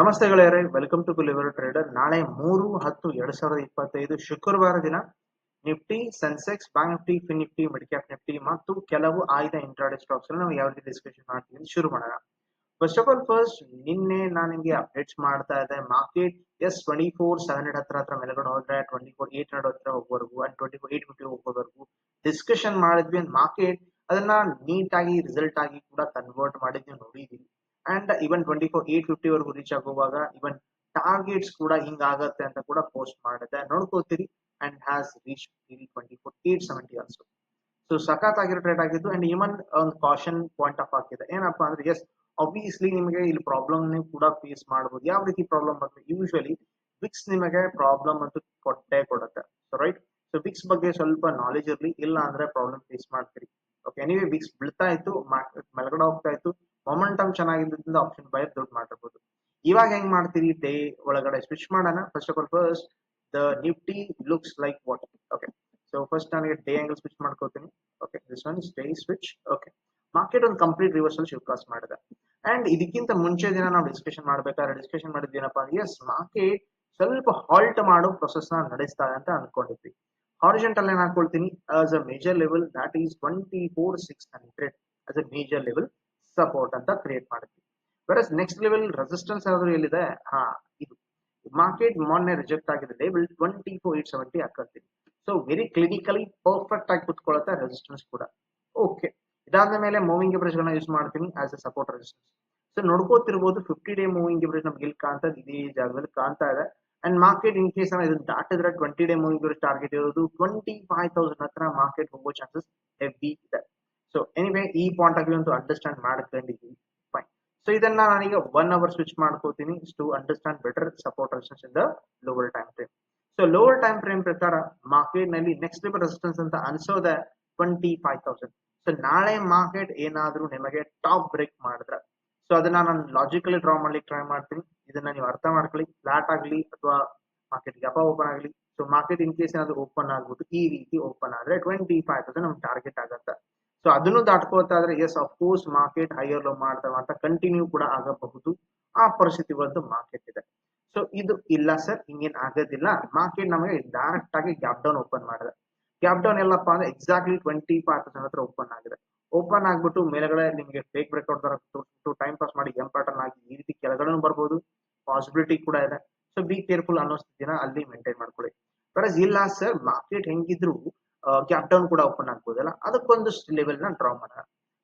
ನಮಸ್ತೆ ಗೆಳೆಯರೇ welcome to ಗುಲಿವರ್ trader ನಾಳೆ ಮೂರು ಹತ್ತು ಎರಡ್ ಸಾವಿರದ ಇಪ್ಪತ್ತೈದು ಶುಕ್ರವಾರ ದಿನ Nifty Sensex bank Nifty fin Nifty midcap Nifty ಮತ್ತು ಕೆಲವು ಆಯ್ದ ಇಂಟ್ರಾಡೆ ಸ್ಟಾಕ್ಸ್ ನಾವು ಯಾವ ರೀತಿ ಡಿಸ್ಕಷನ್ ಮಾಡ್ತೀವಿ ಶುರು ಮಾಡೋಣ. ಫಸ್ಟ್ ಆಫ್ ಆಲ್ ಫಸ್ಟ್ ನಿನ್ನೆ ನಾನು ನಿಮಗೆ ಅಪ್ಡೇಟ್ಸ್ ಮಾಡ್ತಾ ಇದ್ದೆ. Market yes twenty four seven hundred ಹತ್ರ ಹತ್ರ ಮೇಲ್ಗಡೆ ಹೋದ್ರೆ ಟ್ವೆಂಟಿ ಫೋರ್ ಏಟ್ ಹಂಡ್ರೆಡ್ ಹತ್ರ ಹೋಗೋವರೆಗೂ and twenty four eight fifty ಹೋಗೋವರೆಗೂ ಡಿಸ್ಕಷನ್ ಮಾಡಿದ್ವಿ. ಅಂಡ್ ಮಾರ್ಕೆಟ್ ಅದನ್ನ ನೀಟಾಗಿ ರಿಸಲ್ಟ್ ಆಗಿ ಕೂಡ ಕನ್ವರ್ಟ್ ಮಾಡಿದ್ವಿ ನೋಡಿದೀವಿ and even twenty four eight fifty ವರೆಗೂ ರೀಚ್ ಆಗುವಾಗ ಇವನ್ ಟಾರ್ಗೆಟ್ಸ್ ಕೂಡ ಹಿಂಗಾಗತ್ತೆ ಅಂತ ಕೂಡ ಪೋಸ್ಟ್ ಮಾಡಿದೆ. ನೋಡ್ಕೋತೀರಿ and has reach twenty four eight seventy also so ಸಖತ್ ಆಗಿರೋ ಟ್ರೇಡ್ ಆಗಿದ್ದು ಅಂಡ್ ಇವನ್ ಒಂದು ಕಾಷನ್ ಪಾಯಿಂಟ್ ಆಫ್ ಆಗಿದೆ ಏನಪ್ಪಾ ಅಂದ್ರೆ ಎಸ್ ಆಬ್ವಿಯಸ್ಲಿ ನಿಮಗೆ ಇಲ್ಲಿ ಪ್ರಾಬ್ಲಮ್ ಕೂಡ ಫೇಸ್ ಮಾಡಬಹುದು ಯಾವ ರೀತಿ ಪ್ರಾಬ್ಲಮ್ ಬರ್ತದೆ ಯೂಶಲಿ ವಿಕ್ಸ್ ನಿಮಗೆ ಪ್ರಾಬ್ಲಮ್ ಅಂತ ಕೊಟ್ಟೆ ಕೊಡುತ್ತೆ. ಸೊ ರೈಟ್ ಸೊ ವಿಕ್ಸ್ ಬಗ್ಗೆ ಸ್ವಲ್ಪ ನಾಲೆಜ್ ಇರಲಿ. ಇಲ್ಲ ಅಂದ್ರೆ ಪ್ರಾಬ್ಲಮ್ ಫೇಸ್ ಮಾಡ್ತೀರಿ. ಓಕೆ ಎನಿವೇ ವಿಕ್ಸ್ ಬೀಳ್ತಾ ಇತ್ತು. ಮೆಲಗಡೆ ಹೋಗ್ತಾ ಇತ್ತು. ಮೊಮೆಂಟಮ್ ಚೆನ್ನಾಗಿದ್ದರಿಂದ ಆಪ್ಷನ್ ಬೈ ದುಡ್ಡು ಮಾಡಿರ್ಬೋದು. ಇವಾಗ ಹೆಂಗ್ ಮಾಡ್ತೀರಿ? ಡೇ ಒಳಗಡೆ ಸ್ವಿಚ್ ಮಾಡೋಣ. First of all first the Nifty looks like what okay so first ನನಗೆ ಡೇ ಆಂಗಲ್ ಸ್ವಿಚ್ ಮಾಡ್ಕೋತೀನಿ. Okay this one day switch okay market ಒಂದು ಕಂಪ್ಲೀಟ್ ರಿವರ್ಸಲ್ ಶಿವಕಾಸ್ ಮಾಡಿದೆ. ಅಂಡ್ ಇದಕ್ಕಿಂತ ಮುಂಚೆ ದಿನ ನಾವು ಡಿಸ್ಕಷನ್ ಮಾಡ್ಬೇಕಾದ್ರೆ ಡಿಸ್ಕಷನ್ ಮಾಡಿದ್ದೇನಪ್ಪ ಎಸ್ ಮಾರ್ಕೆಟ್ ಸ್ವಲ್ಪ ಹಾಲ್ಟ್ ಮಾಡೋ ಪ್ರೊಸೆಸ್ನ ನಡೆಸ್ತಾ ಅಂತ ಅನ್ಕೊಂಡಿದ್ವಿ. ಹಾರಿಜೆಂಟಲ್ ಏನ್ ಹಾಕೊಳ್ತೀನಿ? As a major level that is twenty four six hundred as a major level support ಅಂತ ಕ್ರಿಯೇಟ್ ಮಾಡುತ್ತೆ. ವೆರಸ್ ನೆಕ್ಸ್ಟ್ ಲೆವೆಲ್ ರೆಸಿಸ್ಟೆನ್ಸ್ ಏನಾದರೂ ಎಲ್ಲಿದೆ? ಹಾ, ಇದು. ಮಾರ್ಕೆಟ್ ಮೊನ್ನೆ ರಿಜೆಕ್ಟ್ ಆಗಿದೆ. Level twenty four eight seventy ಹಾಕಂತೀನಿ so very clinically perfect ಆಗಿ ಕುತ್ಕೊಳ್ಳುತ್ತೆ ರೆಸಿಸ್ಟೆನ್ಸ್ ಕೂಡ. ಓಕೆ ಇದಾದ ಮೇಲೆ ಮೂವಿಂಗ್ ಎವರೇಜ್ ಯೂಸ್ ಮಾಡ್ತೀನಿ as a support resistance so ನೋಡ್ಕೋತಿರ್ಬೋದು fifty day moving average ನಮ್ಗೆ ಇಲ್ಲಿ ಕಾಣ್ತದೆ? ಇದೇ ಜಾಗದಲ್ಲಿ ಕಾಣ್ತಾ ಇದೆ. ಅಂಡ್ ಮಾರ್ಕೆಟ್ ಇನ್ ಕೇಸ್ ಇದನ್ನ ದಾಟಿದ್ರೆ twenty day moving average target ಇರೋದು ಟ್ವೆಂಟಿ ಫೈವ್ ತೌಸಂಡ್ ಹತ್ರ ಮಾರ್ಕೆಟ್ ಹೋಗೋ ಚಾನ್ಸಸ್ ಹೆವಿ ಇದೆ. ಸೊ ಎನಿವೇ ಈ ಪಾಯಿಂಟ್ ಆಗಲಿ ಅಂತೂ ಅಂಡರ್ಸ್ಟ್ಯಾಂಡ್ ಮಾಡ್ಕೊಂಡಿದ್ದೀನಿ. ಫೈನ್ ಸೊ ಇದನ್ನ ನಾನೀಗ ಒನ್ ಅವರ್ ಸ್ವಿಚ್ ಮಾಡ್ಕೋತೀನಿ. To understand better support resistance in the lower time frame so lower time frame ಪ್ರಕಾರ ಮಾರ್ಕೆಟ್ನಲ್ಲಿ ನೆಕ್ಸ್ಟ್ ಲೆವೆಲ್ ರೆಸಿಸ್ಟೆನ್ಸ್ ಅಂತ ಅನ್ಸೋದ ಟ್ವೆಂಟಿ ಫೈವ್ ತೌಸಂಡ್ ಸೊ ನಾಳೆ ಮಾರ್ಕೆಟ್ ಏನಾದ್ರೂ ನಿಮಗೆ ಟಾಪ್ ಬ್ರೇಕ್ ಮಾಡಿದ್ರೆ. ಸೊ ಅದನ್ನ ನಾನು ಲಾಜಿಕಲಿ ಡ್ರಾ ಮಾಡ್ಲಿಕ್ಕೆ ಟ್ರೈ ಮಾಡ್ತೀನಿ. ಇದನ್ನ ನೀವು ಅರ್ಥ ಮಾಡ್ಕೊಳ್ಳಿ. ಫ್ಲಾಟ್ ಆಗಲಿ ಅಥವಾ ಮಾರ್ಕೆಟ್ ಗ್ಯಾಪ ಓಪನ್ ಆಗಲಿ. ಸೊ ಮಾರ್ಕೆಟ್ ಇನ್ ಕೇಸ್ ಏನಾದ್ರು ಓಪನ್ ಆಗ್ಬೋದು, ಈ ರೀತಿ ಓಪನ್ ಆದ್ರೆ ಟ್ವೆಂಟಿ ಫೈವ್ ತೌಸಂಡ್ ನಮ್ ಟಾರ್ಗೆಟ್ ಆಗುತ್ತೆ. ಸೊ ಅದನ್ನು ದಾಟ್ಕೋತಾ ಇದ್ರೆ yes of course market higher low ಮಾಡ್ತಾವ ಅಂತ ಕಂಟಿನ್ಯೂ ಕೂಡ ಆಗಬಹುದು. ಆ ಪರಿಸ್ಥಿತಿಗಳದ್ದು ಮಾರ್ಕೆಟ್ ಇದೆ. ಸೊ ಇದು ಇಲ್ಲ ಸರ್ ಹಿಂಗೇನ್ ಆಗೋದಿಲ್ಲ. ಮಾರ್ಕೆಟ್ ನಮಗೆ ಡೈರೆಕ್ಟ್ ಆಗಿ ಗ್ಯಾಪ್ ಡೌನ್ ಓಪನ್ ಮಾಡಿದೆ. ಗ್ಯಾಪ್ ಡೌನ್ ಎಲ್ಲಪ್ಪ ಅಂದ್ರೆ ಎಕ್ಸಾಕ್ಟ್ಲಿ ಟ್ವೆಂಟಿ ಫೈವ್ ಪರ್ಸೆಂಟ್ ಹತ್ರ ಓಪನ್ ಆಗಿದೆ. ಓಪನ್ ಆಗ್ಬಿಟ್ಟು ಮೇಲ್ಗಡೆ ನಿಮಗೆ ಫೇಕ್ ಬ್ರೇಕ್ಔಟ್ ತರ ಟೈಮ್ ಪಾಸ್ ಮಾಡಿ ಎಂ ಪ್ಯಾಟರ್ನ್ ಆಗಿ ಈ ರೀತಿ ಕೆಳಗಡೆ ಬರ್ಬೋದು. ಪಾಸಿಬಿಲಿಟಿ ಕೂಡ ಇದೆ. ಸೊ ಬಿ ಕೇರ್ಫುಲ್ ಅನ್ನೋ ಸ್ಥಿತಿನ ಅಲ್ಲಿ ಮೇಂಟೈನ್ ಮಾಡ್ಕೊಳ್ಳಿ. ಬರಸ್ ಇಲ್ಲ ಸರ್ ಮಾರ್ಕೆಟ್ ಹೆಂಗಿದ್ರು ಗ್ಯಾಪ್ ಡೌನ್ ಕೂಡ ಓಪನ್ ಆಗ್ಬೋದಲ್ಲ ಅದಕ್ಕೊಂದು ಲೆವೆಲ್ನ ಡ್ರಾ ಮಾಡೋಣ.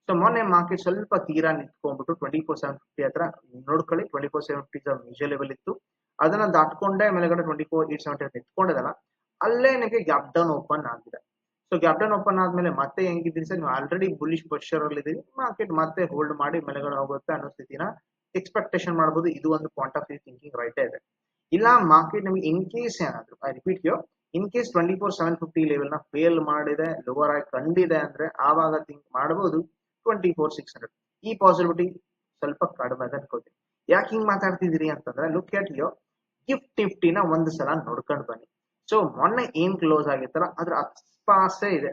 ಸೊ ಮೊನ್ನೆ ಮಾರ್ಕೆಟ್ ಸ್ವಲ್ಪ ತೀರಾ ನಿಂತ್ಕೊಂಡ್ಬಿಟ್ಟು ಟ್ವೆಂಟಿ ಫೋರ್ ಸೆವೆನ್ ಫಿಫ್ಟಿ ಹತ್ರ ನೋಡ್ಕೊಳ್ಳಿ. Twenty four seven fifty major level ಇತ್ತು. ಅದನ್ನ ದಾಟ್ಕೊಂಡೆ ಮೇಲೆಗಡೆ ಟ್ವೆಂಟಿ ಫೋರ್ ಏಟ್ ಸೆವೆಂಟಿ ನಿಂತ್ಕೊಂಡಿದಲ್ಲ, ಅಲ್ಲೇ ನಿಮಗೆ ಗ್ಯಾಪ್ ಡೌನ್ ಓಪನ್ ಆಗಿದೆ. ಸೊ ಗ್ಯಾಪ್ ಡೌನ್ ಓಪನ್ ಆದ್ಮೇಲೆ ಮತ್ತೆ ಹೆಂಗಿದ್ರಿ ಸರ್? ನೀವು ಆಲ್ರೆಡಿ ಬುಲಿಶ್ ಪೊಸಿಷನ್ ಅಲ್ಲಿ ಇದೀರಿ. ಮಾರ್ಕೆಟ್ ಮತ್ತೆ ಹೋಲ್ಡ್ ಮಾಡಿ ಮೇಲೆಗಡೆ ಹೋಗುತ್ತೆ ಅನ್ನೋ ಸ್ಥಿತಿನ ಎಕ್ಸ್ಪೆಕ್ಟೇಷನ್ ಮಾಡಬಹುದು ಇದು ಒಂದು point of view thinking right ಇದೆ. ಇಲ್ಲ ಮಾರ್ಕೆಟ್ ನಿಮಗೆ ಇನ್ ಕೇಸ್ ಏನಾದ್ರು I repeat yo in case twenty four seven fifty ಲೆವೆಲ್ನ fail ಮಾಡಿದೆ ಲೋವರ್ ಆಗಿ ಕಂಡಿದೆ ಅಂದ್ರೆ ಆವಾಗ ಥಿಂಕ್ ಮಾಡಬಹುದು ಟ್ವೆಂಟಿ ಫೋರ್ ಸಿಕ್ಸ್ ಹಂಡ್ರೆಡ್ ಈ ಪಾಸಿಬಿಲಿಟಿ ಸ್ವಲ್ಪ ಕಡಿಮೆ ಅಂತ ಅನ್ಕೋತೀನಿ ಯಾಕೆ ಹಿಂಗ್ ಮಾತಾಡ್ತಿದ್ದೀರಿ ಅಂತಂದ್ರೆ ಲುಕ್ ಎಟ್ ಯೋ ಗಿಫ್ಟ್ ನಿಫ್ಟಿನ ಒಂದು ಸಲ ನೋಡ್ಕೊಂಡು ಬನ್ನಿ. ಸೊ ಮೊನ್ನೆ ಏನ್ ಕ್ಲೋಸ್ ಆಗಿತ್ತಲ್ಲ, ಅದ್ರ ಅಸ್ಪಾಸೆ ಇದೆ.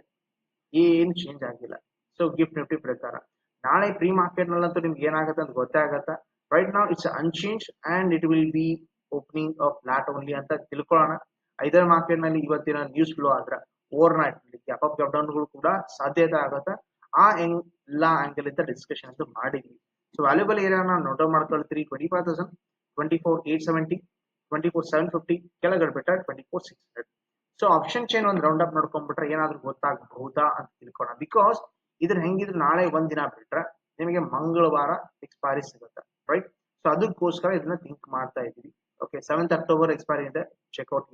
ಏನ್ ಚೇಂಜ್ ಆಗಿಲ್ಲ. ಸೊ ಗಿಫ್ಟ್ ನಿಫ್ಟಿ ಪ್ರಕಾರ. ನಾಳೆ ಪ್ರೀ ಮಾರ್ಕೆಟ್ ನಲ್ಲಂತೂ ನಿಮ್ಗೆ ಏನಾಗುತ್ತೆ ಅಂತ ಗೊತ್ತೇ ಆಗತ್ತೆ. ರೈಟ್ ನಾವ್ it's unchange and it will be opening of flat only ಅಂತ ತಿಳ್ಕೊಳ್ಳೋಣ. ಐದರ್ ಮಾರ್ಕೆಟ್ನಲ್ಲಿ ಇವತ್ತಿನ ನ್ಯೂಸ್ ಫ್ಲೋ ಆದ್ರೆ overnight gap up gap ಡೌನ್ಗಳು ಕೂಡ ಸಾಧ್ಯತೆ ಆಗುತ್ತೆ. ಆ ಎಲ್ಲ ಆಂಗಲ್ ಇಂದ ಡಿಸ್ಕಷನ್ ಅಂತ ಮಾಡಿದ್ವಿ. ಸೊ ವ್ಯಾಲ್ಯೂಬಲ್ ಏರಿಯಾನ note ಮಾಡ್ಕೊಳ್ತೀರಿ twenty five thousand twenty four eight seventy twenty four seven fifty ಕೆಳಗಡೆ ಬಿಟ್ಟ twenty four six hundred so option chain ಒಂದು ರೌಂಡ್ ಅಪ್ ನೋಡ್ಕೊಂಡ್ಬಿಟ್ರೆ ಏನಾದ್ರೂ ಗೊತ್ತಾಗಬಹುದಾ ಅಂತ ತಿಳ್ಕೊಳ್ಳೋಣ ಬಿಕಾಸ್ ಇದ್ರ ಹೆಂಗಿದ್ರು ನಾಳೆ ಒಂದ್ ದಿನ ಬಿಟ್ರೆ ನಿಮಗೆ ಮಂಗಳವಾರ ಎಕ್ಸ್ಪೈರಿ ಸಿಗುತ್ತೆ ರೈಟ್ ಸೊ ಅದಕ್ಕೋಸ್ಕರ ಇದನ್ನ ಥಿಂಕ್ ಮಾಡ್ತಾ ಇದೀವಿ ಓಕೆ ಸೆವೆಂತ್ ಅಕ್ಟೋಬರ್ ಎಕ್ಸ್ಪೈರಿ ಇದೆ. ಚೆಕ್ಔಟ್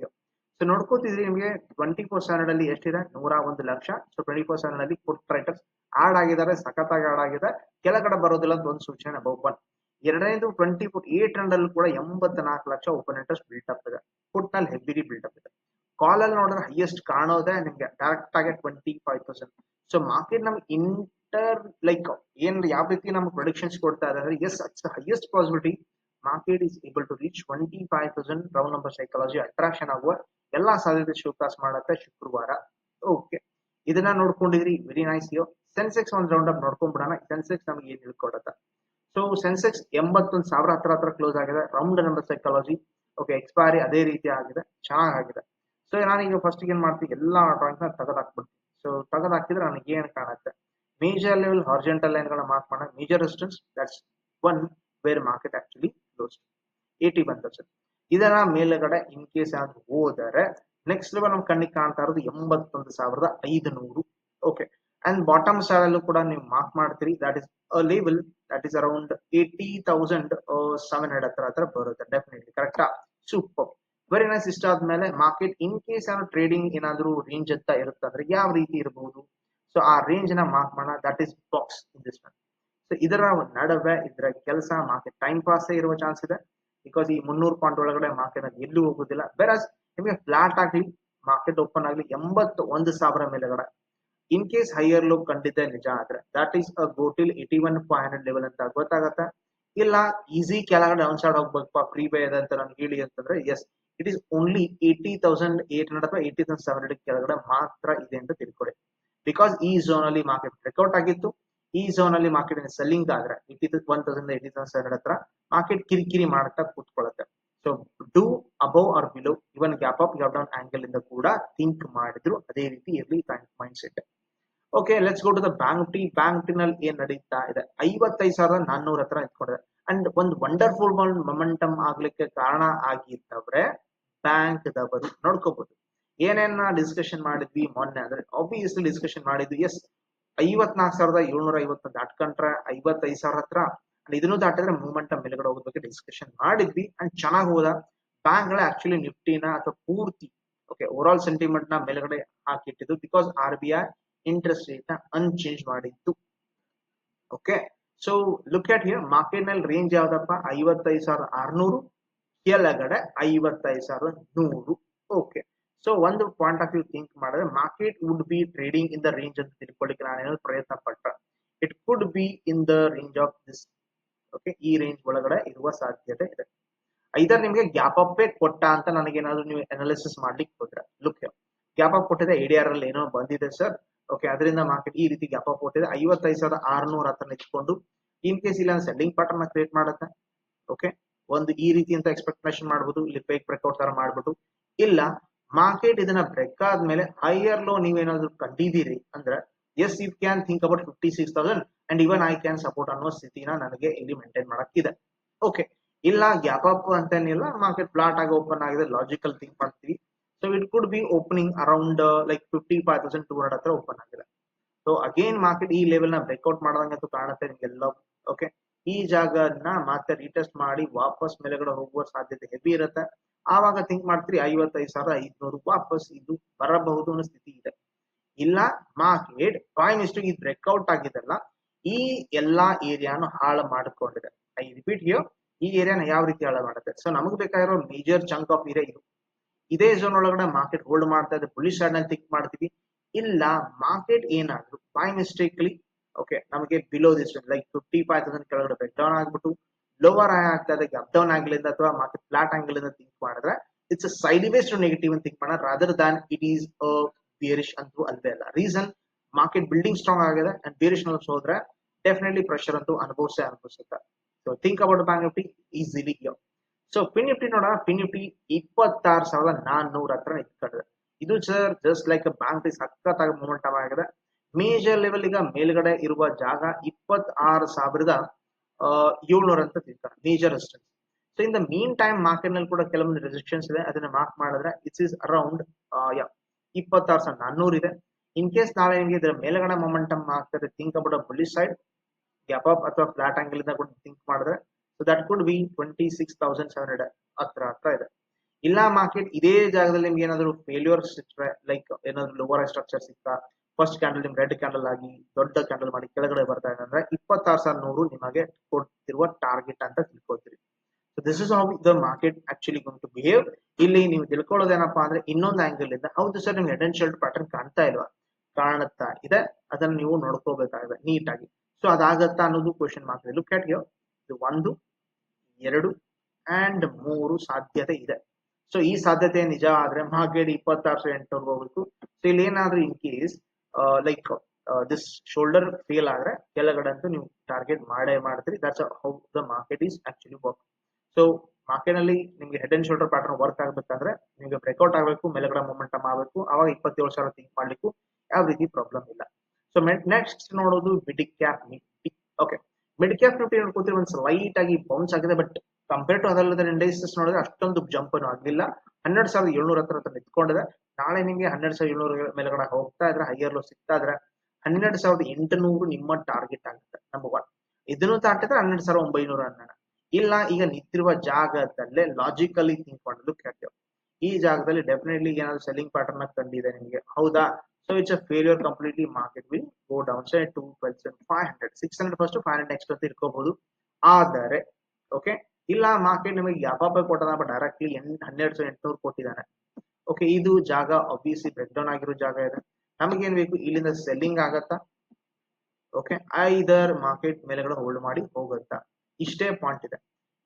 ಸೊ ನೋಡ್ಕೋತಿದ್ರಿ ನಿಮಗೆ ಟ್ವೆಂಟಿ ಫೋರ್ ಸೆವೆನ್ ಅಲ್ಲಿ ಎಷ್ಟಿದೆ? ನೂರ ಒಂದು lakh. So twenty four seven ಅಲ್ಲಿ ಫುಡ್ ರೈಟರ್ಸ್ ಆಡ್ ಆಗಿದ್ದಾರೆ, ಸಖತ್ತಾಗಿ ಆಡ್ ಆಗಿದೆ ಕೆಳಗಡೆ ಬರೋದಿಲ್ಲ ಅಂತ ಒಂದು ಸೂಚನೆ ಓಪನ್ ಎರಡನೇದು ಟ್ವೆಂಟಿ ಫೋರ್ ಏಟ್ ಅಲ್ಲಿ ಕೂಡ ಎಂಬತ್ ನಾಲ್ಕು ಲಕ್ಷ ಓಪನ್ ಇಂಟ್ರೆಸ್ಟ್ ಬಿಲ್ಟ್ ಅಪ್ ಇದೆ. ಪುಟ್ನಲ್ಲಿ ಹೆವಿಲಿ ಬಿಲ್ಟ್ ಅಪ್ ಇದೆ. ಕಾಲ್ ಅಲ್ಲಿ ನೋಡಿದ್ರೆ ಹೈಯೆಸ್ಟ್ ಕಾಣೋದೇ ನಿಮ್ಗೆ ಡೈರೆಕ್ಟ್ ಆಗಿ twenty five thousand so market ನಮ್ಗೆ ಇಂಟರ್ ಲೈಕ್ ಏನ್ ಯಾವ ರೀತಿ ನಮ್ಗೆ ಪ್ರೊಡಿಕ್ಷನ್ಸ್ ಕೊಡ್ತಾ ಇದೆ ಅಂದ್ರೆ yes it's highest possibility market is able to reach twenty five thousand round number psychology attraction ಆಗುವ ಎಲ್ಲಾ ಸಾಧ್ಯತೆ ಶಿವಕಾಸ್ ಮಾಡತ್ತೆ ಶುಕ್ರವಾರ. ಓಕೆ ಇದನ್ನ ನೋಡ್ಕೊಂಡಿದ್ರಿ ವೆರಿ ನೈಸ್ ಯೋ ಸೆನ್ಸೆಕ್ಸ್ ಒಂದ್ ರೌಂಡ್ ಅಪ್ ನೋಡ್ಕೊಂಡ್ಬಿಡೋಣ ಸೆನ್ಸೆಕ್ಸ್ ನಮ್ಗೆ ಏನ್ ಹೇಳ್ಕೊಡತ್ತ? ಸೊ ಸೆನ್ಸೆಕ್ಸ್ ಎಂಬತ್ತೊಂದು ಸಾವಿರ ಹತ್ರ ಹತ್ರ ಕ್ಲೋಸ್ ಆಗಿದೆ. Round number psychology okay expiry ಅದೇ ರೀತಿ ಆಗಿದೆ. ಚೆನ್ನಾಗಿದೆ ಸೊ ನಾನೀಗ ಫಸ್ಟ್ ಏನ್ ಮಾಡ್ತೀನಿ ಎಲ್ಲಾ ಡ್ರಾಯಿಂಗ್ನ ತೆಗೆದಾಕ್ಬಿಡ್ತೀನಿ ಸೊ ತೆಗೆದಾಕಿದ್ರೆ ನನಗೆ ಏನ್ ಕಾಣುತ್ತೆ? ಮೇಜರ್ ಲೆವೆಲ್ ಹಾರ್ಜೆಂಟಲ್ ಲೈನ್ ಗಳನ್ನ ಮಾರ್ಕ್ ಮಾಡೋಣ. Major resistance that's one where market actually close eighty ಬಂದ ಪರ್ಸೆಂಟ್ ಇದರ ಮೇಲುಗಡೆ ಇನ್ ಕೇಸ್ ಏನಾದ್ರು ಹೋದರೆ ನೆಕ್ಸ್ಟ್ ಲೆವೆಲ್ ನಮ್ ಕಣ್ಣಿಗೆ ಕಾಣ್ತಾ ಇರೋದು ಎಂಬತ್ತೊಂದು ಸಾವಿರದ ಐದುನೂರು. ಓಕೆ ಅಂಡ್ ಬಾಟಮ್ ಸ್ಟಾರಲ್ಲೂ ಕೂಡ ನೀವು ಮಾರ್ಕ್ ಮಾಡ್ತೀರಿ. That is a level that is around eighty thousand seven hundred ಹತ್ರ ಹತ್ರ ಬರುತ್ತೆ. ಡೆಫಿನೆಟ್ಲಿ ಕರೆಕ್ಟಾ ಸೂಪರ್ ವೆರಿ ನೈಸ್ ಇಷ್ಟ ಆದ್ಮೇಲೆ ಮಾರ್ಕೆಟ್ ಇನ್ ಕೇಸ್ ಏನೋ ಟ್ರೇಡಿಂಗ್ ಏನಾದರೂ ರೇಂಜ್ ಅಂತ ಇರುತ್ತೆ ಅಂದ್ರೆ ಯಾವ ರೀತಿ ಇರಬಹುದು ಸೊ ಆ ರೇಂಜ್ನ ಮಾರ್ಕ್ ಮಾಡೋಣ. That is box in this so ಇದರ ನಡುವೆ ಇದರ ಕೆಲಸ ಮಾರ್ಕೆಟ್ ಟೈಮ್ ಪಾಸ್ ಇರುವ ಚಾನ್ಸ್ ಇದೆ. ಬಿಕಾಸ್ ಈ ಮುನ್ನೂರು ಪಾಯಿಂಟ್ ಒಳಗಡೆ ಮಾರ್ಕೆಟ್ ಎಲ್ಲೂ ಹೋಗುದಿಲ್ಲ. ಬೇರೆ ನಿಮಗೆ ಫ್ಲಾಟ್ ಆಗಲಿ ಮಾರ್ಕೆಟ್ ಓಪನ್ ಆಗ್ಲಿ ಎಂಬತ್ತು ಒಂದು ಸಾವಿರ ಮೇಲೆಗಡೆ. ಇನ್ ಕೇಸ್ ಹೈಯರ್ ಲೋ ಕಂಡಿದ್ದೆ ನಿಜ ಆದ್ರೆ that is a ಗೋಟಿಲ್ eighty one five hundred level ಅಂತ ಗೊತ್ತಾಗತ್ತೆ. ಇಲ್ಲ ಈಸಿ ಕೆಳಗಡೆ ಡೌನ್ ಸೈಡ್ ಹೋಗ್ಬೇಕಪ್ಪ ಫ್ರೀ ಬೈ ಇದೆ ಅಂತ ನನ್ಗೆ ಹೇಳಿ ಅಂತಂದ್ರೆ yes it is only eighty thousand eight hundred ಅಥವಾ ಏಟಿ ತೌಸಂಡ್ ಸೆವೆನ್ ಹಂಡ್ರೆಡ್ ಕೆಳಗಡೆ ಮಾತ್ರ ಇದೆ ಅಂತ ತಿಳ್ಕೊಳ್ಳಿ ಬಿಕಾಸ್ ಈ ಝೋನ್ ಅಲ್ಲಿ ಮಾರ್ಕೆಟ್ ಬ್ರೇಕ್ಔಟ್ ಆಗಿತ್ತು ಈ ಝೋನ್ ಅಲ್ಲಿ ಮಾರ್ಕೆಟ್ ಸೆಲ್ಲಿಂಗ್ ಆದ್ರೆ eighty one thousand eighty thousand ಹತ್ರ ಮಾರ್ಕೆಟ್ ಕಿರಿಕಿರಿ ಮಾಡ್ತಾ ಕೂತ್ಕೊಳ್ಳುತ್ತೆ. So do above or below even gap up gap down angle ಇಂದ ಕೂಡ ಥಿಂಕ್ ಮಾಡಿದ್ರು ಅದೇ ರೀತಿ ಇರಲಿ mindset okay let's go to the bank T bank T ನಲ್ಲಿ ಏನ್ ನಡೀತಾ ಇದೆ? ಐವತ್ತೈದು ಸಾವಿರದ ನಾನ್ನೂರ ಹತ್ರ ನಿಂತ್ಕೊಂಡಿದೆ. ಅಂಡ್ ಒಂದು ವಂಡರ್ಫುಲ್ ಮೊಮೆಂಟಮ್ ಆಗ್ಲಿಕ್ಕೆ ಕಾರಣ ಆಗಿದ್ದವ್ರೆ ಬ್ಯಾಂಕ್ ದವರು ನೋಡ್ಕೋಬಹುದು ಏನೇನ ಡಿಸ್ಕಷನ್ ಮಾಡಿದ್ವಿ ಮೊನ್ನೆ ಅಂದ್ರೆ ಆಬ್ವಿಯಸ್ಲಿ ಡಿಸ್ಕಷನ್ ಮಾಡಿದ್ವಿ ಎಸ್ ಐವತ್ನಾಲ್ಕು ಸಾವಿರದ ಏಳ್ನೂರ ಐವತ್ತು ದಾಟ್ಕೊಂಡ್ರೆ ಐವತ್ತೈದು ಸಾವಿರ ಹತ್ರ. ಅಂಡ್ ಇದನ್ನು ದಾಟಿದ್ರೆ ಮೂವ್ಮೆಂಟ್ ಮೇಲ್ಗಡೆ ಹೋಗೋದ್ ಬಗ್ಗೆ ಡಿಸ್ಕಷನ್ ಮಾಡಿದ್ವಿ. ಅಂಡ್ ಚೆನ್ನಾಗಿ ಹೋದ. ಬ್ಯಾಂಕ್ಗಳ ಆಕ್ಚುಲಿ ನಿಫ್ಟಿನ ಅಥವಾ ಪೂರ್ತಿ ಓಕೆ ಓವರ್ ಆಲ್ ಸೆಂಟಿಮೆಂಟ್ನ ಮೇಲ್ಗಡೆ ಹಾಕಿಟ್ಟಿದ್ದು ಬಿಕಾಸ್ ಆರ್ ಬಿ ಐ ಇಂಟ್ರೆಸ್ಟ್ ರೇಟ್ನ ಅನ್ಚೇಂಜ್ ಮಾಡಿತ್ತು. Okay so look at here ಮಾರ್ಕೆಟ್ನಲ್ಲಿ ರೇಂಜ್ ಯಾವ್ದಪ್ಪ? ಐವತ್ತೈದು ಸಾವಿರದ ಆರ್ನೂರು, ಕೆಳಗಡೆ ಐವತ್ತೈದು ಸಾವಿರದ ನೂರು. ಓಕೆ ಸೊ ಒಂದು ಪಾಯಿಂಟ್ ಆಫ್ ವ್ಯೂ ಥಿಂಕ್ ಮಾಡಿದ್ರೆ market would be trading in the range ಅಂತ ತಿಳ್ಕೊಳ್ಳಿಕ್ಕೆ ನಾನು ಏನಾದ್ರು ಪ್ರಯತ್ನ ಪಟ್ಟ it could be in the range of this okay ಈ ರೇಂಜ್ ಒಳಗಡೆ ಇರುವ ಸಾಧ್ಯತೆ ಇದೆ. ಐದರ್ ನಿಮಗೆ ಗ್ಯಾಪ್ ಅಪ್ಪೇ ಕೊಟ್ಟ ಅಂತ ನನಗೇನಾದ್ರು ನೀವು ಅನಾಲಿಸಿಸ್ ಮಾಡ್ಲಿಕ್ಕೆ ಹೋದ್ರೆ ಲುಕ್ ಗ್ಯಾಪ್ ಅಪ್ ಕೊಟ್ಟಿದೆ ಎಡಿಆರ್ ಅಲ್ಲಿ ಏನೋ ಬಂದಿದೆ ಸರ್ ಓಕೆ ಅದರಿಂದ ಮಾರ್ಕೆಟ್ ಈ ರೀತಿ ಗ್ಯಾಪ್ ಅಪ್ ಕೊಟ್ಟಿದೆ, ಐವತ್ತೈದು ಸಾವಿರದ ಆರ್ನೂರ ಹತ್ರ ನಿಂತ್ಕೊಂಡು ಇನ್ ಕೇಸ್ ಇಲ್ಲ ಸೆಲ್ಲಿಂಗ್ ಪ್ಯಾಟರ್ನ್ ಕ್ರಿಯೇಟ್ ಮಾಡುತ್ತೆ ಓಕೆ ಒಂದು ಈ ರೀತಿ ಅಂತ ಎಕ್ಸ್ಪೆಕ್ಟೇಷನ್ ಮಾಡಬಹುದು ಇಲ್ಲಿ ಫೇಕ್ ಬ್ರೇಕ್ಔಟ್ ತರ ಮಾಡ್ಬಿಟ್ಟು ಇಲ್ಲ ಮಾರ್ಕೆಟ್ ಇದನ್ನ ಬ್ರೇಕ್ ಆದ್ಮೇಲೆ ಹೈಯರ್ ಲೋ ನೀವೇನಾದ್ರು ಕಂಡಿದ್ದೀರಿ ಅಂದ್ರೆ yes you can think about fifty six thousand and even I can support ಅನ್ನೋ ಸ್ಥಿತಿನ ನನಗೆ ಇಲ್ಲಿ ಮೇಂಟೈನ್ ಮಾಡಕ್ಕಿದೆ. ಓಕೆ ಇಲ್ಲ ಗ್ಯಾಪ್ ಅಪ್ ಅಂತೇನಿಲ್ಲ ಮಾರ್ಕೆಟ್ ಫ್ಲಾಟ್ ಆಗಿ ಓಪನ್ ಆಗಿದೆ ಲಾಜಿಕಲ್ ಥಿಂಕ್ ಮಾಡ್ತೀವಿ. So it could be opening around like fifty five thousand two hundred ಹತ್ರ ಓಪನ್ ಆಗಿದೆ. ಸೊ ಅಗೇನ್ ಮಾರ್ಕೆಟ್ ಈ ಲೆವೆಲ್ನ ಬ್ರೇಕ್ಔಟ್ ಮಾಡದಂಗೆ ಕಾಣುತ್ತೆ ನಿಮ್ಗೆಲ್ಲ ಓಕೆ ಈ ಜಾಗನ ಮತ್ತೆ ರೀಟೆಸ್ಟ್ ಮಾಡಿ ವಾಪಸ್ ಮೇಲೆಗಡೆ ಹೋಗುವ ಸಾಧ್ಯತೆ ಹೆವಿ ಇರುತ್ತೆ. ಆವಾಗ ಥಿಂಕ್ ಮಾಡ್ತೀರಿ ಐವತ್ತೈದು ಸಾವಿರ ಐದ್ನೂರು ವಾಪಸ್ ಇದು ಬರಬಹುದು ಅನ್ನೋ ಸ್ಥಿತಿ ಇದೆ. ಇಲ್ಲ ಮಾರ್ಕೆಟ್ ಫೈನ್ ಇಷ್ಟು ಈ ಬ್ರೇಕ್ಔಟ್ ಆಗಿದೆಲ್ಲ ಈ ಎಲ್ಲಾ ಏರಿಯಾನು ಹಾಳು ಮಾಡಿಕೊಂಡಿದೆ. ಐ ರಿಪೀಟ್ ಯೋ ಈ ಏರಿಯಾನ ಯಾವ ರೀತಿ ಹಾಳು ಮಾಡುತ್ತೆ? ಸೊ ನಮಗೆ ಬೇಕಾಗಿರೋ ಮೇಜರ್ ಚಂಕ್ ಆಫ್ ಏರಿಯಾ ಇದು. ಇದೇ ಝೋನ್ ಒಳಗಡೆ ಮಾರ್ಕೆಟ್ ಹೋಲ್ಡ್ ಮಾಡ್ತಾ ಇದೆ ಬುಲಿಶ್ ಸೈಡ್ನಲ್ಲಿ ಥಿಂಕ್ ಮಾಡ್ತೀವಿ. ಇಲ್ಲ ಮಾರ್ಕೆಟ್ ಏನಾದ್ರು ಬೈ ಮಿಸ್ಟೇಕ್ಲಿ ಓಕೆ ನಮಗೆ below this like fifty five thousand ಕೆಳಗಡೆ ಬ್ರೇಕ್ ಡೌನ್ ಆಗ್ಬಿಟ್ಟು ಲೋವರ್ ಆಗಿ ಆಗ್ತಾ ಇದೆ ಅಪ್ ಡೌನ್ ಆಗ್ಲಿಂದ ಅಥವಾ ಮಾರ್ಕೆಟ್ ಫ್ಲಾಟ್ ಆಂಗಲ್ ಇಂದ ಥಿಂಕ್ ಮಾಡಿದ್ರೆ ಇಟ್ಸ್ ಸೈಡ್ ಟು ನೆಗೆಟಿವ್ ಅಂತ ಥಿಂಕ್ ಮಾಡೋಣ rather than it is bearish ಅಂತೂ ಅಲ್ಲದೆ ಅಲ್ಲ. ರೀಸನ್ ಮಾರ್ಕೆಟ್ ಬಿಲ್ಡಿಂಗ್ ಸ್ಟ್ರಾಂಗ್ ಆಗಿದೆ ಅಂಡ್ ಬಿಯರಿಶ್ನಲ್ಲಿ ಹೋದ್ರೆ ಡೆಫಿನೆಟ್ಲಿ ಪ್ರೆಷರ್ ಅಂತೂ ಅನುಭವಿಸೇ ಅನುಭವಿಸುತ್ತೆ. So think about bank Nifty easily so fin Nifty ನೋಡೋಣ. ಪಿನ್ ನಿಫ್ಟಿ ಇಪ್ಪತ್ತಾರು ಸಾವಿರದ ನಾನ್ನೂರ ಹತ್ರ ಇದು ಸರ್ ಜಸ್ಟ್ ಲೈಕ್ ಬ್ಯಾಂಕ್ ಸಖತ್ತಾಗಿ ಮೂಮೆಂಟ್ ಆಗಿದೆ. ಮೇಜರ್ ಲೆವೆಲ್ ಈಗ ಮೇಲ್ಗಡೆ ಇರುವ ಜಾಗ ಇಪ್ಪತ್ತಾರು ಸಾವಿರದ ಏಳ್ನೂರ ಅಂತ ತಿಳ್ತಾರೆ, major resistance so in the mean time ಮಾರ್ಕೆಟ್ನಲ್ಲಿ ಕೂಡ ಕೆಲವೊಂದು ರೆಸಿಸ್ಟೆನ್ಸ್ ಇದೆ. ಅದನ್ನ ಮಾರ್ಕ್ ಮಾಡಿದ್ರೆ ಇಟ್ಸ್ ಇಸ್ ಅರೌಂಡ್ ಇಪ್ಪತ್ತಾರು ಸಾವಿರದ ನಾನ್ನೂರು ಇದೆ. ಇನ್ ಕೇಸ್ ನಾಳೆ ನಿಮಗೆ ಇದರ ಮೇಲ್ಗಡೆ ಮೊಮೆಂಟಮ್ ಆಗ್ತದೆ think about a bullish side gap up ಅಥವಾ ಫ್ಲಾಟ್ ಆಂಗಲ್ ಇಂದ ಕೂಡ ಥಿಂಕ್ ಮಾಡಿದ್ರೆ so that could be twenty six thousand seven hundred ಹತ್ರ ಹತ್ರ ಇದೆ. ಇಲ್ಲ ಮಾರ್ಕೆಟ್ ಇದೇ ಜಾಗದಲ್ಲಿ ನಿಮ್ಗೆ ಏನಾದ್ರು ಫೇಲ್ಯೂರ್ ಸಿಕ್ಕ್ರೆ ಲೈಕ್ ಏನಾದ್ರು ಲೋವರ್ ಸ್ಟ್ರಕ್ಚರ್ ಸಿಕ್ತಾ ಫಸ್ಟ್ ಕ್ಯಾಂಡಲ್ ನಿಮ್ ರೆಡ್ ಕ್ಯಾಂಡಲ್ ಆಗಿ, ದೊಡ್ಡ ಕ್ಯಾಂಡಲ್ ಮಾಡಿ ಕೆಳಗಡೆ ಬರ್ತಾ ಇದೆ ಅಂದ್ರೆ ಇಪ್ಪತ್ತಾರು ಸಾವಿರ ನೂರು ನಿಮಗೆ ಕೊಡ್ತಿರುವ ಟಾರ್ಗೆಟ್ ಅಂತ ತಿಳ್ಕೊಳ್ತೀರಿ. So this is how the market actually going to behave ಇಲ್ಲಿ ನೀವು ತಿಳ್ಕೊಳ್ಳೋದೇನಪ್ಪಾ ಅಂದ್ರೆ ಇನ್ನೊಂದು ಆಂಗಲ್ ಇಂದ, ಹೌದು ಸರ್ ನಿಮ್ಗೆ ಹೆಡ್ ಅಂಡ್ ಶೋಲ್ಡ್ ಪ್ಯಾಟರ್ನ್ ಕಾಣ್ತಾ ಇಲ್ವಾ? ಕಾಣುತ್ತಾ ಇದೆ. ಅದನ್ನ ನೀವು ನೋಡ್ಕೋಬೇಕಾಗಿದೆ ನೀಟಾಗಿ. ಸೊ ಅದಾಗತ್ತಾ ಅನ್ನೋದು question mark look at yo ಇದು ಒಂದು, ಎರಡು ಅಂಡ್ ಮೂರು ಸಾಧ್ಯತೆ ಇದೆ. ಸೊ ಈ ಸಾಧ್ಯತೆ ನಿಜ ಆದ್ರೆ ಮಾರ್ಕೆಟ್ ಇಪ್ಪತ್ತಾರು ಸಾವಿರ ಎಂಟು ಹೋಗ್ಬೇಕು. ಸೊ ಇಲ್ಲಿ ಏನಾದ್ರೂ in case like this shoulder fail ಆದ್ರೆ ಕೆಳಗಡೆ ಅಂತೂ ನೀವು ಟಾರ್ಗೆಟ್ ಮಾಡೇ ಮಾಡ್ತೀರಿ. That's how the market is actually work so market ಅಲ್ಲಿ ನಿಮ್ಗೆ head and shoulder pattern work ಆಗ್ಬೇಕಂದ್ರೆ ನಿಮಗೆ ಬ್ರೇಕ್ಔಟ್ ಆಗಬೇಕು, ಮೇಲ್ಗಡೆ ಮೊಮೆಂಟಮ್ ಆಗಬೇಕು, ಅವಾಗ ಇಪ್ಪತ್ತೇಳು ಸಾವಿರ ತಿಂಕ್ ಮಾಡ್ಲಿಕ್ಕೂ ಯಾವ ರೀತಿ ಪ್ರಾಬ್ಲಮ್ ಇಲ್ಲ. ಸೊ ನೆಕ್ಸ್ಟ್ ನೋಡೋದು mid cap Nifty okay mid cap Nifty ನೋಡ್ಕೋತೀವಿ ಒಂದು ಲೈಟ್ ಆಗಿ ಬೌನ್ಸ್ ಆಗಿದೆ ಬಟ್ ಕಂಪೇರ್ ಟು ಅದಲ್ಲದ ಇಂಡೈಸಸ್ ನೋಡಿದ್ರೆ ಅಷ್ಟೊಂದು ಜಂಪ್ ಆಗಲಿಲ್ಲ. ಹನ್ನೆರಡು ಸಾವಿರದ ಏಳ್ನೂರ ಹತ್ರ ಹತ್ರ ನಿಂತ್ಕೊಂಡಿದೆ. ನಾಳೆ ನಿಮಗೆ ಹನ್ನೆರಡು ಸಾವಿರದ ಏಳ್ನೂರ ಮೇಲ್ಗಡೆ ಹೋಗ್ತಾ ಇದ್ರೆ ಹೈಯರ್ ಲೋ ಸಿಗ್ತಾ ಇದ್ರೆ, ಹನ್ನೆರಡು ಸಾವಿರದ ಎಂಟುನೂರು ನಿಮ್ಮ ಟಾರ್ಗೆಟ್ ಆಗುತ್ತೆ ನಂಬರ್ ಒನ್ ಇದನ್ನು ದಾಟಿದ್ರೆ ಹನ್ನೆರಡು ಸಾವಿರದ ಒಂಬೈನೂರ ಹನ್ನೆರಡು. ಇಲ್ಲ, ಈಗ ನಿಂತಿರುವ ಜಾಗದಲ್ಲೇ ಲಾಜಿಕಲಿ ಥಿಂಕ್ ಮಾಡಲು ಕೇಳ್ತೇವೆ. ಈ ಜಾಗದಲ್ಲಿ ಡೆಫಿನೆಟ್ಲಿ ಏನಾದ್ರು ಸೆಲ್ಲಿಂಗ್ ಪ್ಯಾಟರ್ನ್ ಕಂಡಿದೆ ನಿಮಗೆ. ಹೌದಾ? So it's a failure completely market will go down side to twelve five hundred six hundred first five hundred next ಅಂತ ಇಟ್ಕೋಬಹುದು ಆದರೆ ಓಕೆ ಇಲ್ಲ ಮಾರ್ಕೆಟ್ ನಿಮಗೆ ಯಾವಾಗ ಕೊಟ್ಟದ ಬಟ್ ಡೈರೆಕ್ಟ್ಲಿ ಹನ್ನೆರಡು ಸಾವಿರ ಎಂಟುನೂರು ಕೊಟ್ಟಿದ್ದಾನೆ. ಓಕೆ ಇದು ಜಾಗ ಆಬ್ವಿಯಸ್ಲಿ ಬ್ರೇಕ್ ಡೌನ್ ಆಗಿರೋ ಜಾಗ ಇದೆ. ನಮಗೇನ್ ಬೇಕು? ಇಲ್ಲಿಂದ ಸೆಲ್ಲಿಂಗ್ ಆಗತ್ತಾ? ಓಕೆ ಐದರ್ ಮಾರ್ಕೆಟ್ ಮೇಲೆಗಡೆ ಹೋಲ್ಡ್ ಮಾಡಿ ಹೋಗುತ್ತಾ? ಇಷ್ಟೇ ಪಾಯಿಂಟ್ ಇದೆ.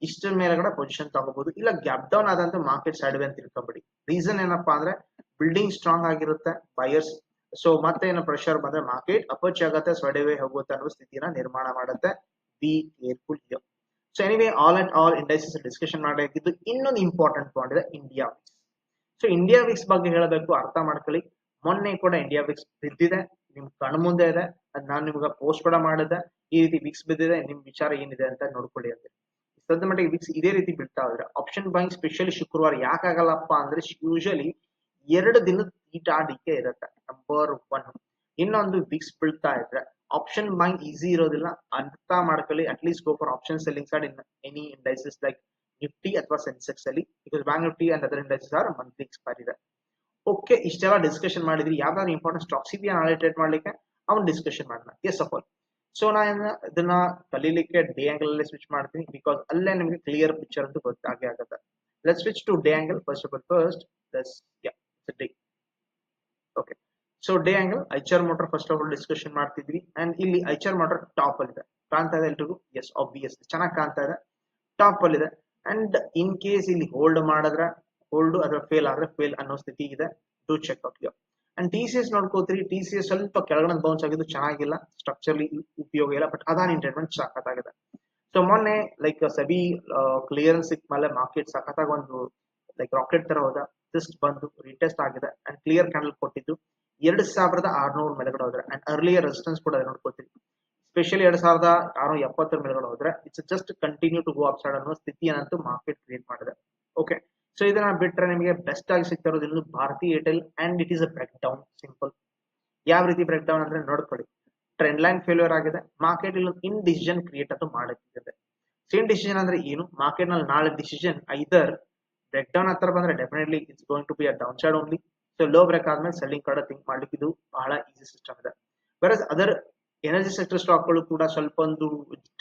ಇಷ್ಟರ ಮೇಲೆಗಡೆ ಪೊಸಿಷನ್ ತಗೋಬಹುದು ಇಲ್ಲ ಗ್ಯಾಪ್ ಡೌನ್ ಆದಂತ ಮಾರ್ಕೆಟ್ ಸೈಡ್ ಅಂತ ತಿಳ್ಕೊಬೇಡಿ. ರೀಸನ್ ಏನಪ್ಪಾ ಅಂದ್ರೆ ಬಿಲ್ಡಿಂಗ್ ಸ್ಟ್ರಾಂಗ್ ಆಗಿರುತ್ತೆ ಬೈಯರ್ಸ್ ಸೊ ಮತ್ತೆ ಏನೋ ಪ್ರೆಷರ್ ಬಂದ್ರೆ ಮಾರ್ಕೆಟ್ ಅಪರ್ಚ್ ಆಗುತ್ತೆ ಸ್ವಡೆವೇ ಹೋಗುತ್ತೆ ಅನ್ನೋ ಸ್ಥಿತಿನ ನಿರ್ಮಾಣ ಮಾಡುತ್ತೆ. Be careful so anyway all and all industries discussion ಮಾಡಬೇಕಿದ್ದು ಇನ್ನೊಂದು ಇಂಪಾರ್ಟೆಂಟ್ ಪಾಯಿಂಟ್ ಇದೆ India VIX so India VIX ಬಗ್ಗೆ ಹೇಳಬೇಕು, ಅರ್ಥ ಮಾಡ್ಕೊಳ್ಳಿ. ಮೊನ್ನೆ ಕೂಡ ಇಂಡಿಯಾ ವಿಕ್ಸ್ ಬಿದ್ದಿದೆ, ನಿಮ್ ಕಣ್ಣು ಮುಂದೆ ಇದೆ, ಅದ್ ನಾನು ನಿಮ್ಗೆ ಪೋಸ್ಟ್ ಕೂಡ ಮಾಡಿದೆ. ಈ ರೀತಿ ವಿಕ್ಸ್ ಬಿದ್ದಿದೆ, ನಿಮ್ ವಿಚಾರ ಏನಿದೆ ಅಂತ ನೋಡ್ಕೊಳ್ಳಿ ಅಂತ. ಸದ್ಯ ಮಟ್ಟಿಗೆ ವಿಕ್ಸ್ ಇದೇ ರೀತಿ ಬೀಳ್ತಾ ಇದ್ರೆ ಆಪ್ಷನ್ ಬೈಂಗ್ ಸ್ಪೆಷಲಿ ಶುಕ್ರವಾರ ಯಾಕಾಗಲ್ಲಪ್ಪ ಅಂದ್ರೆ ಯೂಶಲಿ ಎರಡು ದಿನದ ಈಟಾಡಿಕೆ ಇರುತ್ತೆ. ನಂಬರ್ ಒನ್ ಇನ್ನೊಂದು ವಿಕ್ಸ್ ಬೀಳ್ತಾ ಇದ್ರೆ ಆಪ್ಷನ್ ಬೈಂಗ್ ಈಸಿ ಇರೋದಿಲ್ಲ. ಅರ್ಥ ಮಾಡ್ಕೊಳ್ಳಿ. At least go for option selling side in any indices like Nifty ಅಥವಾ ಸೆನ್ಸೆಕ್ಸ್ ಅಲ್ಲಿ. Because bank Nifty and other indices are monthly expire ಇದೆ ಓಕೆ ಇಷ್ಟೆಲ್ಲ ಡಿಸ್ಕಷನ್ ಮಾಡಿದ್ರಿ. ಯಾವ್ದಾದ್ರು ಇಂಪಾರ್ಟೆಂಟ್ ಸ್ಟಾಕ್ಸ್ ಇದೆಯಾ ಟ್ರೇಡ್ ಮಾಡ್ಲಿಕ್ಕೆ? ಅವ್ನು ಡಿಸ್ಕಷನ್ ಮಾಡೋಣ. ಎಸ್ ಆಫ್ ಆಲ್ ಸೊ ನಾನು ಇದನ್ನ ಕಲೀಲಿಕ್ಕೆ ಡೇ ಆಂಗಲ್ ಅಲ್ಲಿ ಸ್ವಿಚ್ ಮಾಡ್ತೀನಿ. ಬಿಕಾಸ್ ಅಲ್ಲೇ ನಿಮಗೆ ಕ್ಲಿಯರ್ ಪಿಕ್ಚರ್ ಅಂತ ಗೊತ್ತಾಗೇ ಆಗುತ್ತೆ. Let switch to day angle first of all first thus day okay so day angle Eicher motor first of all discussion ಮಾಡ್ತಿದ್ವಿ ಅಂಡ್ ಇಲ್ಲಿ ಐಚರ್ ಮೋಟರ್ ಟಾಪ್ ಅಲ್ಲಿ ಇದೆ ಕಾಣ್ತಾ ಇದೆ ಎಲ್ರಿಗೂ? ಎಸ್ ಆಬ್ವಿಯಸ್ ಚೆನ್ನಾಗಿ ಕಾಣ್ತಾ ಇದೆ ಟಾಪ್ ಅಲ್ಲಿ ಇದೆ ಅಂಡ್ ಇನ್ ಕೇಸ್ ಇಲ್ಲಿ ಹೋಲ್ಡ್ ಮಾಡಿದ್ರೆ ಹೋಲ್ಡ್ ಅಥವಾ ಫೇಲ್ ಆದ್ರೆ ಫೇಲ್ ಅನ್ನೋ ಸ್ಥಿತಿ ಇದೆ. To check out yo and T C S ನೋಡ್ಕೋತೀರಿ T C S ಸ್ವಲ್ಪ ಕೆಳಗಡೆ ಬೌನ್ಸ್ ಆಗಿದ್ದು ಚೆನ್ನಾಗಿಲ್ಲ. ಸ್ಟ್ರಕ್ಚರ್ಲಿ ಉಪಯೋಗ ಇಲ್ಲ ಬಟ್ ಅದಾನ್ ಇಂಟರ್ಮೆಂಟ್ ಸಾಕತ್ತಾಗಿದೆ. ಸೊ ಮೊನ್ನೆ ಲೈಕ್ ಸಬಿ ಕ್ಲಿಯರೆನ್ಸ್ ಸಿಕ್ ಮೇಲೆ ಮಾರ್ಕೆಟ್ ಸಖತ್ತಾಗಿ ಒಂದು ಲೈಕ್ ರಾಕೆಟ್ ತರ ಹೋದ. ಜಸ್ಟ್ ಬಂದು ರಿಟೆಸ್ಟ್ ಆಗಿದೆ. ಅಂಡ್ ಕ್ಲಿಯರ್ ಕ್ಯಾಂಡಲ್ ಕೊಟ್ಟಿದ್ದು. ಎರಡ್ ಸಾವಿರದ ಆರ್ನೂರು ಮೇಲೆಗಡೆ ಹೋದ್ರೆ ಅಂಡ್ ಅರ್ಲಿಯರ್ ರೆಸಿಸ್ಟೆನ್ಸ್ ಕೂಡ ನೋಡ್ಕೋತೀವಿ ಸ್ಪೆಷಲಿ ಎರಡ್ ಸಾವಿರದ ಆರು ಎಪ್ಪತ್ತರ ಮೇಲೆಗಡೆ ಹೋದ್ರೆ it's just continue to go up side ಅನ್ನೋ ಸ್ಥಿತಿಯನ್ನಂತೂ ಮಾರ್ಕೆಟ್ ಕ್ರಿಯೇಟ್ ಮಾಡಿದೆ. ಓಕೆ ಸೊ ಇದನ್ನ ಬಿಟ್ರೆ ನಿಮಗೆ ಬೆಸ್ಟ್ ಆಗಿ ಸಿಗ್ತಾ ಇರೋದು Bharatiya Bharti Airtel and it is a break down simple ಯಾವ ರೀತಿ ಬ್ರೇಕ್ ಡೌನ್ ಅಂದ್ರೆ ನೋಡ್ಕೊಳ್ಳಿ. ಟ್ರೆಂಡ್ ಲೈನ್ ಫೇಲ್ಯೂರ್ ಆಗಿದೆ. ಮಾರ್ಕೆಟ್ ಇಲ್ಲಿ ಇನ್ ಡಿಸಿಷನ್ ಕ್ರಿಯೇಟ್ ಅಂತ ಮಾಡುತ್ತಿದೆ ಸೇಮ್ ಡಿಸಿಷನ್ ಅಂದ್ರೆ ಏನು? ಮಾರ್ಕೆಟ್ನಲ್ಲಿ ನಾಳೆ ಡಿಸಿಷನ್ ಐದರ್ ಬ್ರೇಕ್ ಡೌನ್ ಹತ್ರ ಬಂದ್ರೆ definitely it's going to be a down side only so low break ಆದ್ಮೇಲೆ ಸೆಲ್ಲಿಂಗ್ ಕಡೆ ಥಿಂಕ್ ಮಾಡ್ಲಿಕ್ಕೆ ಇದು ಬಹಳ ಈಸಿ ಸಿಸ್ಟಮ್ ಇದೆ. ಬೇರೆ ಅದರ್ ಎನರ್ಜಿ ಸೆಕ್ಟರ್ ಸ್ಟಾಕ್ಗಳು ಕೂಡ ಸ್ವಲ್ಪ ಒಂದು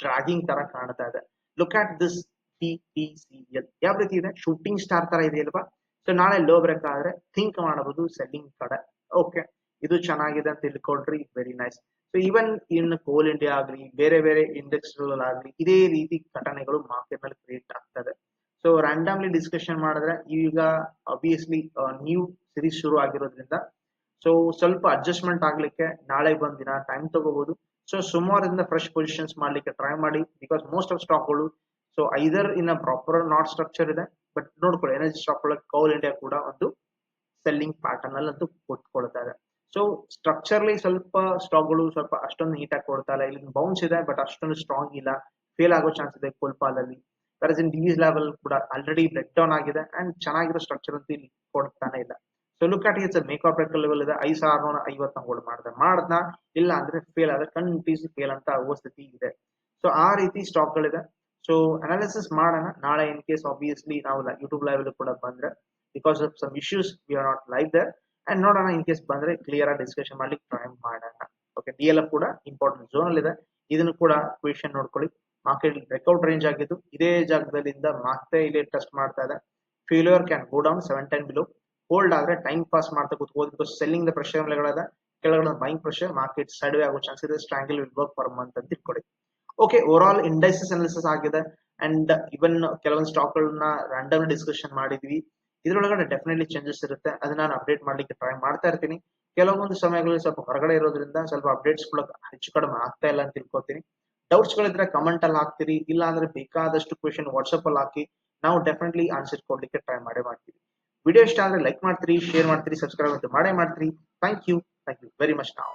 ಡ್ರಾಗಿಂಗ್ ತರ ಕಾಣ್ತಾ ಇದೆ. Look at this T T C L ಯಾವ ರೀತಿ ಇದೆ? ಶೂಟಿಂಗ್ ಸ್ಟಾರ್ ತರ ಇದೆಯಲ್ವಾ ಸೊ ನಾಳೆ ಲೋ ಬ್ರೇಕ್ ಆದ್ರೆ ಥಿಂಕ್ ಮಾಡಬಹುದು ಸೆಲ್ಲಿಂಗ್ ಕಡೆ. ಓಕೆ ಇದು ಚೆನ್ನಾಗಿದೆ ಅಂತ ತಿಳ್ಕೊಳ್ರಿ very nice so even in Coal India ಆಗ್ಲಿ, ಬೇರೆ ಬೇರೆ ಇಂಡೆಕ್ಸ್ ಆಗ್ಲಿ ಇದೇ ರೀತಿ ಘಟನೆಗಳು ಮಾರ್ಕೆಟ್ನಲ್ಲಿ ಕ್ರಿಯೇಟ್ ಆಗ್ತದೆ ಸೊ ರ್ಯಾಂಡಮ್ಲಿ ಡಿಸ್ಕಷನ್ ಮಾಡಿದ್ರೆ ಈಗ ಅಬ್ವಿಯಸ್ಲಿ ನ್ಯೂ ಸಿರೀಸ್ ಶುರು ಆಗಿರೋದ್ರಿಂದ ಸೊ ಸ್ವಲ್ಪ ಅಡ್ಜಸ್ಟ್ಮೆಂಟ್ ಆಗ್ಲಿಕ್ಕೆ ನಾಳೆ ಬಂದ್ ದಿನ ಟೈಮ್ ತಗೋಬಹುದು ಸೊ ಸುಮಾರಿಂದ ಫ್ರೆಶ್ ಪೊಸಿಷನ್ಸ್ ಮಾಡ್ಲಿಕ್ಕೆ ಟ್ರೈ ಮಾಡಿ ಬಿಕಾಸ್ ಮೋಸ್ಟ್ ಆಫ್ ಸ್ಟಾಕ್ಗಳು so either in proper not structure ಇದೆ ಬಟ್ ನೋಡ್ಕೊಳ್ಳಿ ಎನರ್ಜಿ ಸ್ಟಾಕ್ ಒಳಗೆ ಕೌಲ್ ಇಂಡಿಯಾ ಕೂಡ ಒಂದು ಸೆಲ್ಲಿಂಗ್ ಪ್ಯಾಟರ್ನ್ ಅಲ್ಲಿ ಅಂತೂ ಕೊಟ್ಕೊಳ್ತಾ ಇದೆ. ಸೊ ಸ್ಟ್ರಕ್ಚರ್ಲಿ ಸ್ವಲ್ಪ ಸ್ಟಾಕ್ಗಳು ಸ್ವಲ್ಪ ಅಷ್ಟೊಂದು ನೀಟಾಗಿ ಕೊಡ್ತಾ ಇಲ್ಲ. ಇಲ್ಲಿ ಬೌನ್ಸ್ ಇದೆ ಬಟ್ ಅಷ್ಟೊಂದು ಸ್ಟ್ರಾಂಗ್ ಇಲ್ಲ. ಫೇಲ್ ಆಗೋ ಚಾನ್ಸ್ ಇದೆ ಕೋಲ್ಪಾಲಲ್ಲಿ ವೆರಸ್ ಇನ್ ಡಿಸ್ ಲೆವೆಲ್ ಕೂಡ ಆಲ್ರೆಡಿ ಬ್ರೇಕ್ ಡೌನ್ ಆಗಿದೆ ಅಂಡ್ ಚೆನ್ನಾಗಿರೋ ಸ್ಟ್ರಕ್ಚರ್ ಅಂತ ಇಲ್ಲಿ ಕೊಡ್ತಾನೆ ಇಲ್ಲ. So look at it's make of break level ಇದೆ. ಐದು ಸಾವಿರ ಐವತ್ತ ಹೋಲ್ಡ್ ಮಾಡಿದೆ. ಮಾಡ್ದ ಇಲ್ಲ ಅಂದ್ರೆ ಫೇಲ್ ಆದ್ರೆ ಕಂಟಿನ್ಯೂಸ್ ಫೇಲ್ ಅಂತ ಅವಸ್ಥಿತಿ ಸ್ಥಿತಿ ಇದೆ. ಸೊ ಆ ರೀತಿ ಸ್ಟಾಕ್ ಗಳಿದೆ. ಸೊ ಅನಾಲಿಸಿಸ್ ಮಾಡೋಣ. ನಾಳೆ ಇನ್ ಕೇಸ್ ಆಬ್ವಿಯಸ್ಲಿ ನಾವು ಯೂಟ್ಯೂಬ್ ಲೈವ್ ಕೂಡ ಬಂದ್ರೆ because of some issues we are not live there and ನೋಡೋಣ ಇನ್ ಕೇಸ್ ಬಂದ್ರೆ ಕ್ಲಿಯರ್ ಆಗಿ ಡಿಸ್ಕಷನ್ ಮಾಡ್ಲಿಕ್ಕೆ ಟ್ರೈ ಮಾಡೋಣ. ಓಕೆ ಡಿ ಎಲ್ ಕೂಡ ಇಂಪಾರ್ಟೆಂಟ್ ಝೋನ್ ಅಲ್ಲಿ ಇದೆ. ಇದನ್ನು ಕೂಡ ಕ್ವೆಶನ್ ನೋಡ್ಕೊಳ್ಳಿ. ಮಾರ್ಕೆಟ್ ಬ್ರೇಕ್ಔಟ್ ರೇಂಜ್ ಆಗಿದ್ದು, ಇದೇ ಜಾಗದಲ್ಲಿಂದ ಮತ್ತೆ ಇಲ್ಲಿ ಟೆಸ್ಟ್ ಮಾಡ್ತಾ ಇದೆ. Failure can go down seven ten below hold ಆದ್ರೆ ಟೈಮ್ ಪಾಸ್ ಮಾಡ್ತಾ ಕೂತ್ಕೋದು ಬಿಕಾಸ್ ಸೆಲ್ಲಿಂಗ್ ದ ಪ್ರೆಷರ್ ಕೆಳಗಡೆ ಬೈಂಗ್ ಪ್ರೆಷರ್ ಮಾರ್ಕೆಟ್ ಸೈಡ್ ಆಗೋ ಚಾನ್ಸ್ ಇದೆ strongly will work per month ಅಂತ ಇಟ್ಕೊಳ್ಳಿ okay over all indices analysis ಆಗಿದೆ. ಅಂಡ್ ಇವನ್ ಕೆಲವೊಂದು ಸ್ಟಾಕ್ ಗಳನ್ನ ರ್ಯಾಂಡಮ್ ಡಿಸ್ಕಷನ್ ಮಾಡಿದ್ವಿ. ಇದರೊಳಗಡೆ ಡೆಫಿನೆಟ್ಲಿ ಚೇಂಜಸ್ ಇರುತ್ತೆ. ಅದನ್ನ ನಾನು ಅಪ್ಡೇಟ್ ಮಾಡ್ಲಿಕ್ಕೆ ಟ್ರೈ ಮಾಡ್ತಾ ಇರ್ತೀನಿ. ಕೆಲವೊಂದು ಸಮಯಗಳಲ್ಲಿ ಸ್ವಲ್ಪ ಹೊರಗಡೆ ಇರೋದ್ರಿಂದ ಸ್ವಲ್ಪ ಅಪ್ಡೇಟ್ಸ್ ಹೆಚ್ಚು ಕಡಿಮೆ ಆಗ್ತಾ ಇಲ್ಲ ಅಂತ ತಿಳ್ಕೊತೀನಿ. ಡೌಟ್ಸ್ ಗಳಿದ್ರೆ ಕಮೆಂಟ್ ಅಲ್ಲಿ ಹಾಕ್ತೀರಿ ಇಲ್ಲ ಅಂದ್ರೆ ಬೇಕಾದಷ್ಟು ಕ್ವೆಶನ್ ವಾಟ್ಸ್ಆಪ್ ಅಲ್ಲಿ ಹಾಕಿ, ನಾವು ಡೆಫಿನೆಟ್ಲಿ ಆನ್ಸರ್ ಕೊಡ್ಲಿಕ್ಕೆ ಟ್ರೈ ಮಾಡೇ ಮಾಡ್ತೀವಿ. ವಿಡಿಯೋ ಇಷ್ಟ ಆದ್ರೆ ಲೈಕ್ ಮಾಡ್ತೀರಿ ಶೇರ್ ಮಾಡ್ತೀರಿ ಸಬ್ಸ್ಕ್ರೈಬ್ ಅಂತ ಮಾಡೇ ಮಾಡ್ತೀರಿ. Thank you thank you very much ನಾವು